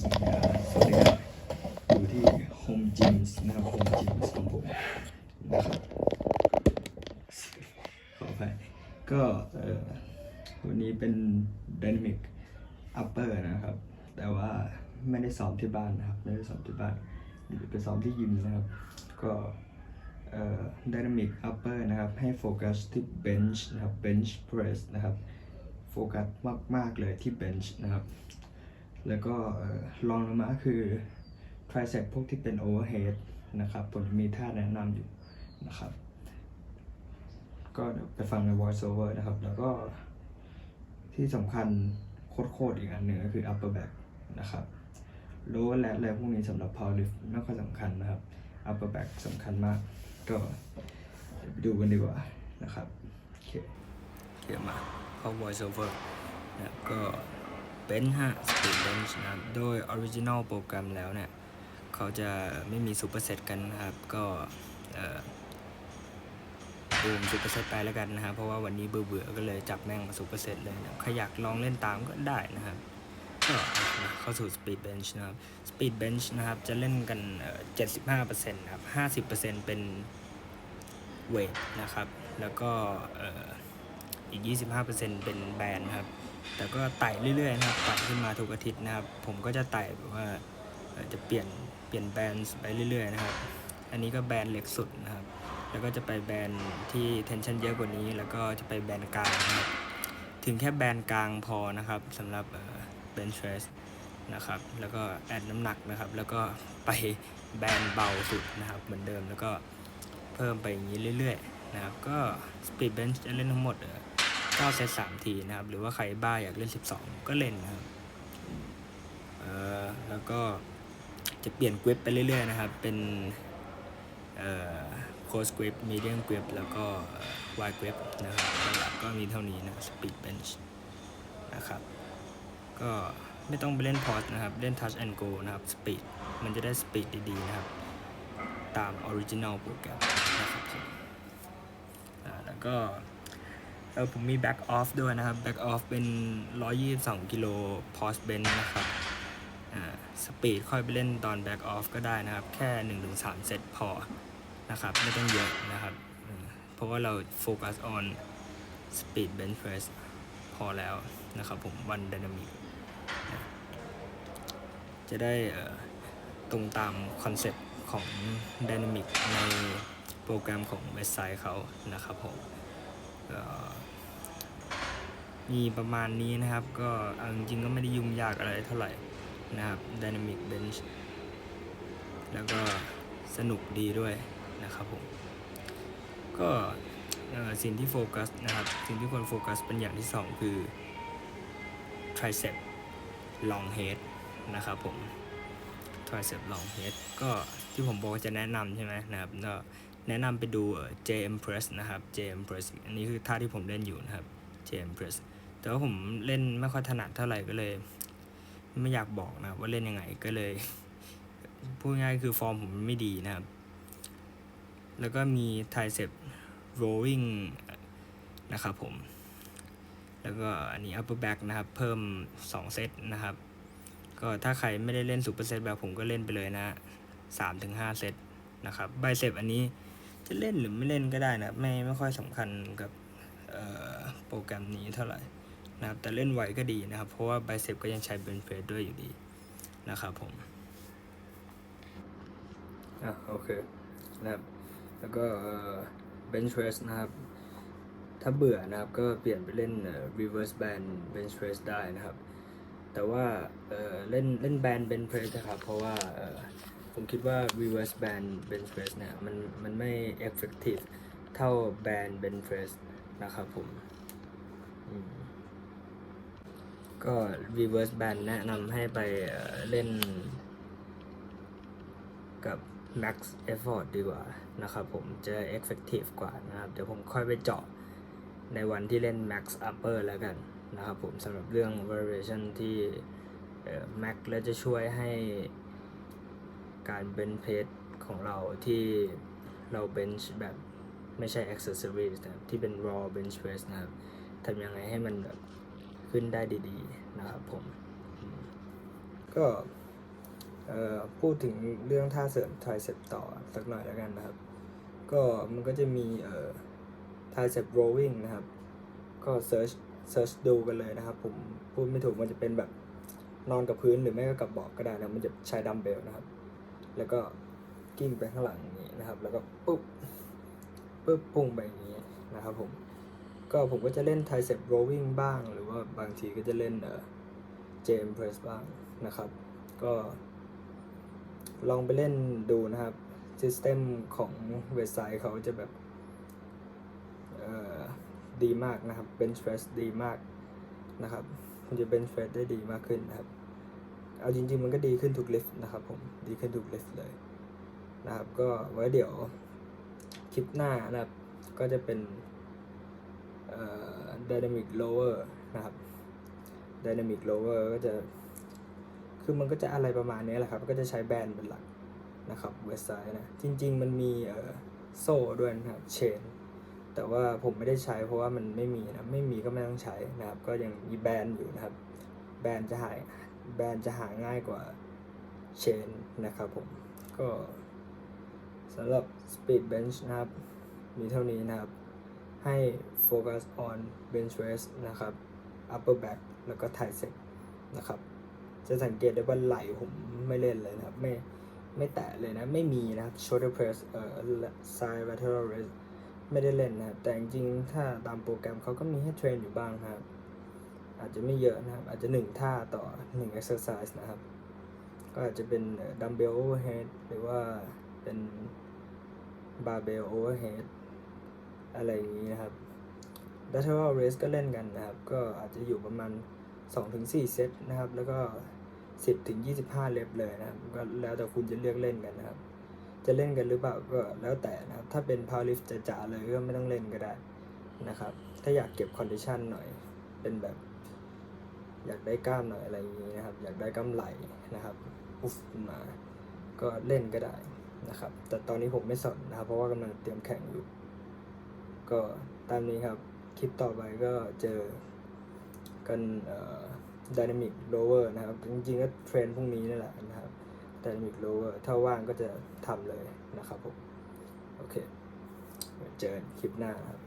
สวัสดีครับอยู่ที่ Home g y m นะครับ Home g y m ของผมนะครับขออภัยก็วันนี้เป็น Dynamic Upper นะครับ แต่ว่าไม่ได้ซ้อมที่บ้านนะครับ ไม่ได้ซ้อมที่บ้านไปซ้อมที่ยิมนะครับ ก็เอ่อ Dynamic Upper นะครับ ให้โฟกัสที่ Bench นะครับ Bench Press นะครับ โฟกัสมาก ๆ เลยที่ Bench นะครับ แล้วก็ลองลงมาคือ tricep พวกที่เป็น overhead นะครับ ผมมีท่าแนะนำอยู่นะครับ ก็ไปฟังใน voice over นะครับ แล้วก็ที่สำคัญโคตรๆอีกอันหนึ่งก็คือ upper back นะครับ lower lat อะไรพวกนี้สำหรับ power lift ไม่ค่อยสำคัญนะครับ upper back สำคัญมาก ก็ไปดูกันดีกว่านะครับโอเคเขียมาเข้า voice over นะก็ เป็นฮะ speed bench นะครับ โดย original โปรแกรมแล้วเนี่ย เขาจะไม่มี super set กันนะครับ ก็เอ่อดูม super set ไปแล้วกันนะครับเพราะว่าวันนี้เบื่อๆก็เลยจับแม่งมา super set เลยนะใครอยากลองเล่นตามก็ได้นะครับก็เข้าสู่ speed bench นะครับ speed bench นะครับ จะเล่นกันเอ่อ75%นะครับ 50%เป็นเวทนะครับ แล้วก็เอ่อ อีก 25%เป็นแบนด์ครับ แต่ก็ไต่เรื่อยๆนะครับไต่ขึ้นมาทุกอาทิตย์นะครับ ผมก็จะไต่แบบว่าจะเปลี่ยนเปลี่ยนแบรนด์ไปเรื่อยๆนะครับ อันนี้ก็แบรนด์เล็กสุดนะครับ แล้วก็จะไปแบรนด์ที่เทนชันเยอะกว่านี้ แล้วก็จะไปแบรนด์กลางนะครับถึงแค่แบรนด์กลางพอนะครับสำหรับเบนช์เรสนะครับ แล้วก็แอดน้ำหนักนะครับ แล้วก็ไปแบรนด์เบาสุดนะครับ เหมือนเดิมแล้วก็เพิ่มไปอย่างนี้เรื่อยๆนะครับ ก็สปีดเบนช์จะเล่นทั้งหมดเออ 9เซต3ทีนะครับ หรือว่าใครบ้าอยากเล่น 12 ก็เล่นนะครับเอ่อแล้วก็จะเปลี่ยนกริปไปเรื่อยๆนะครับ เป็นเอ่อโคสกริปมีเดียมกริปแล้วก็วายกริปนะครับหลักก็มีเท่านี้นะสปีดเบนช์นะครับ ก็ไม่ต้องไปเล่นพอสนะครับ เล่น Touch and Go นะครับสปีดมันจะได้สปีดดีๆนะครับ ตามออริจิน l ลโปรแกรมนะครับผมอ่า แล้วก็เออผมมี back off ด้วยนะครับ back off เป็น 122 กิโล post bench นะครับอ่าสปีดค่อยไปเล่นตอน back off ก็ได้นะครับ แค่ 1-3 เซตพอนะครับ ไม่ต้องเยอะนะครับ เพราะว่าเราโฟกัส on speed bench press พอแล้วนะครับผม one dynamic นะจะได้ตรงตามคอนเซ็ปต์ของ dynamic ในโปรแกรมของเว็บไซต์เขานะครับผม ก็มีประมาณนี้นะครับ ก็จริงๆก็ไม่ได้ยุ่งยากอะไรเท่าไหร่นะครับ Dynamic Bench แล้วก็สนุกดีด้วยนะครับผม ก็สิ่งที่โฟกัสนะครับ สิ่งที่ควรโฟกัสเป็นอย่างที่สองคือ tricep long head นะครับผม tricep long head ก็ที่ผมบอกจะแนะนำใช่ไหมนะครับก็ แนะนำไปดู JM Press นะครับ JM Press อันนี้คือท่าที่ผมเล่นอยู่นะครับ JM Press แต่ว่าผมเล่นไม่ค่อยถนัดเท่าไหร่ก็เลย ไม่อยากบอกนะว่าเล่นยังไงก็เลย พูดง่ายคือฟอร์มผมไม่ดีนะครับ แล้วก็มี tricep rowing นะครับผม แล้วก็อันนี้ upper back นะครับ เพิ่ม 2 เซตนะครับ ก็ถ้าใครไม่ได้เล่น super set แบบผมก็เล่นไปเลยนะสามถึงห้าเซตนะครับ ไบเซปอันนี้ จะเล่นหรือไม่เล่นก็ได้นะไม่ไม่ค่อยสำคัญกับโปรแกรมนี้เท่าไหร่นะครับแต่เล่นไหวก็ดีนะครับ เพราะว่าไบเซปก็ยังใช้เบนเฟสด้วยอยู่ดีนะครับผมอะโอเคนะครับแล้วก็เบนช์เ r สนะครับ ถ้าเบื่อนะครับก็เปลี่ยนไปเล่นเอ่อ reverse band bench press ได้นะครับ แต่ว่าเเล่นเล่นแบน bench press นะครับ เพราะว่า ผมคิดว่า reverse band bench press เนี่ยมันมันไม่ effective เท่า band bench press นะครับผมมก็ reverse band แนะนำให้ไปเล่นกับ max effort ดีกว่านะครับผมจะ effective กว่านะครับ เดี๋ยวผมค่อยไปเจาะในวันที่เล่น max upper แล้วกันนะครับผมสำหรับเรื่อง variation ที่ max แล้วจะช่วยให้ การ bench press ของเราที่เรา bench แบบไม่ใช่ accessories นะครับที่เป็น raw bench press นะครับทำยังไงให้มันแบบขึ้นได้ดีๆนะครับผม ก็พูดถึงเรื่องท่าเสริม tricep ต่อสักหน่อยแล้วกันนะครับ ก็มันก็จะมีเอ่อ tricep rowing นะครับ ก็ search search ดูกันเลยนะครับ ผมพูดไม่ถูกมันจะเป็นแบบนอนกับพื้นหรือไม่ก็กับเบาะก็ได้นะมันจะใช้ดัมเบลนะครับ แล้วก็กิ้งไปข้างหลังอย่างนี้นะครับ แล้วก็ปุ๊บปุ๊บพุ่งไปอย่างนี้นะครับผมก็ผมก็จะเล่น tricep rowing บ้าง หรือว่าบางทีก็จะเล่นเอ่อ jam press บ้างนะครับ ก็ ลองไปเล่นดูนะครับ system ของเว็บไซต์เขาจะแบบเออดีมากนะครับ bench press ดีมากนะครับ คุณจะ bench press ได้ดีมากขึ้นนะครับ เอาจริง ๆ มันก็ดีขึ้นทุกลิฟต์นะครับผมดีขึ้นทุกลิฟต์เลยนะครับก็ไว้เดี๋ยวคลิปหน้านะครับก็จะเป็นเอ่อ dynamic lower นะครับ dynamic lower ก็จะคือมันก็จะอะไรประมาณนี้แหละครับ ก็จะใช้แบนเป็นหลักนะครับเว็บไซต์นะ จริง ๆ มันมีเอ่อโซ่ด้วยนะครับเชนแต่ว่าผมไม่ได้ใช้เพราะว่ามันไม่มีนะ ไม่มีก็ไม่ต้องใช้นะครับ ก็ยังมีแบรนอยู่นะครับ แบรนจะหาย แบรนด์จะหาง่ายกว่าเชนนะครับผม ก็สำหรับ Speed Bench นะครับ มีเท่านี้นะครับ ให้โฟกัส on bench press นะครับ upper back แล้วก็ tricep นะครับ จะสังเกตได้ว่าไหล่ผมไม่เล่นเลยนะครับ ไม่ไม่แตะเลยนะ ไม่มีนะครับ shoulder press เอ่อ side lateral raise ไม่ได้เล่นนะครับ แต่จริงๆ ถ้าตามโปรแกรมเขาก็มีให้เทรนอยู่บ้างครับ อาจจะไม่เยอะนะครับ อาจจะหนึ่งท่าต่อหนึ่ง exercise นะครับ ก็อาจจะเป็นดัมเบล overhead หรือว่าเป็น barbell overhead อะไรอย่างนี้นะครับ lateral raise ก็เล่นกันนะครับ ก็อาจจะอยู่ประมาณ 2-4 เซตนะครับ แล้วก็ 10-25 เล็บเลยนะครับ ก็แล้วแต่คุณจะเลือกเล่นกันนะครับ จะเล่นกันหรือเปล่าก็แล้วแต่นะครับ ถ้าเป็น powerlift จ๋าๆเลยก็ไม่ต้องเล่นก็ได้นะครับ ถ้าอยากเก็บ condition หน่อย เป็นแบบ อยากได้กล้ามหน่อยอะไรอย่างนี้นะครับ อยากได้กล้ามไหลนะครับอุฟมาก็เล่นก็ได้นะครับ แต่ตอนนี้ผมไม่สนนะครับ เพราะว่ากำลังเตรียมแข่งอยู่ ก็ตามนี้ครับ คลิปต่อไปก็เจอกันเอ่อ dynamic lower นะครับ จริงๆก็เทรนพรุ่งนี้นั่นแหละนะครับ dynamic lower ถ้าว่างก็จะทำเลยนะครับผม โอเค เจอกันคลิปหน้าครับ